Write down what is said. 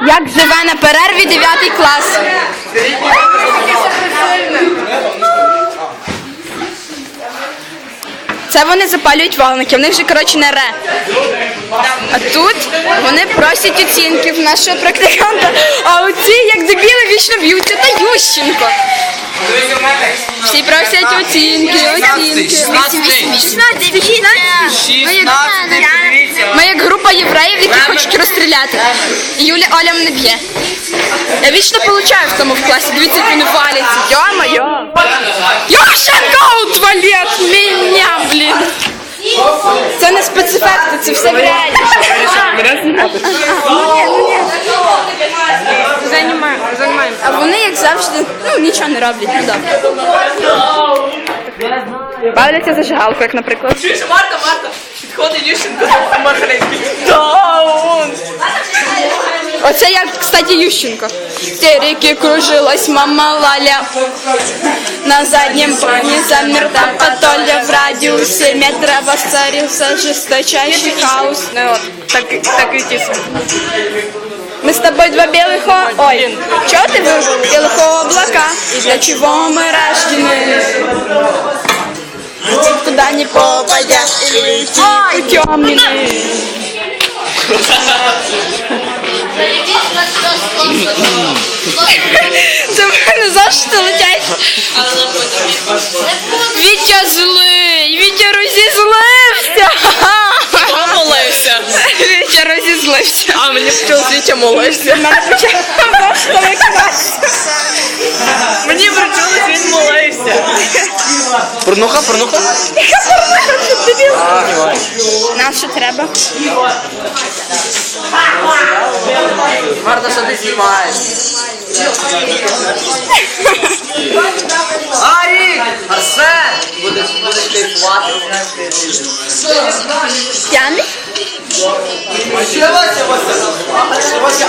Як живе на перерві 9 клас? Це вони запалюють вогники, в них же, коротше, не ре. А тут вони просять оцінки в нашого практиканта, а оці, як дебіли, вічно б'ються, та Ющенко. Всі просять оцінки, оцінки. 16, 16. Ми як, ми як група євреїв, які хочуть розстріляти. Юля Оля мене б'є. Я вічно получаю в тому в класі. Дивіться, як вони валяться. Йо-моє. Ющенко у туалет! Меня, блін! Це не спецефекти, це все в реалі. Займаємо, займаємо. А вони, як завжди, ну нічого не роблять, ну добре. Бавляться зажигалку, як наприклад. Чуєш, Марта, Марта, підходить Ющенко, он. Оце я, кстати, Ющенко. В те реки кружилась мама Лаля. На заднем плане замер там в радиусе метра воцарился жесточайший хаос. Ну от, так, так тісно. Мы с тобой два белых о... Ой, чё ты выбрал? Белых облака. И для чего мы рождены? Лететь куда не попадя идти путем Це мене завжди летять. Вітя злий, Вітя розізлився. Молився. Вітя розізлився. А мені почалось Вітя молився. Мені почалось він молився. Порнуха, порнуха? Нам що треба? Марта, що ти знімаєш? Арік! Арсен! Будеш, будеш кайфувати. П'яний? Ще Вася, Вася. Вася.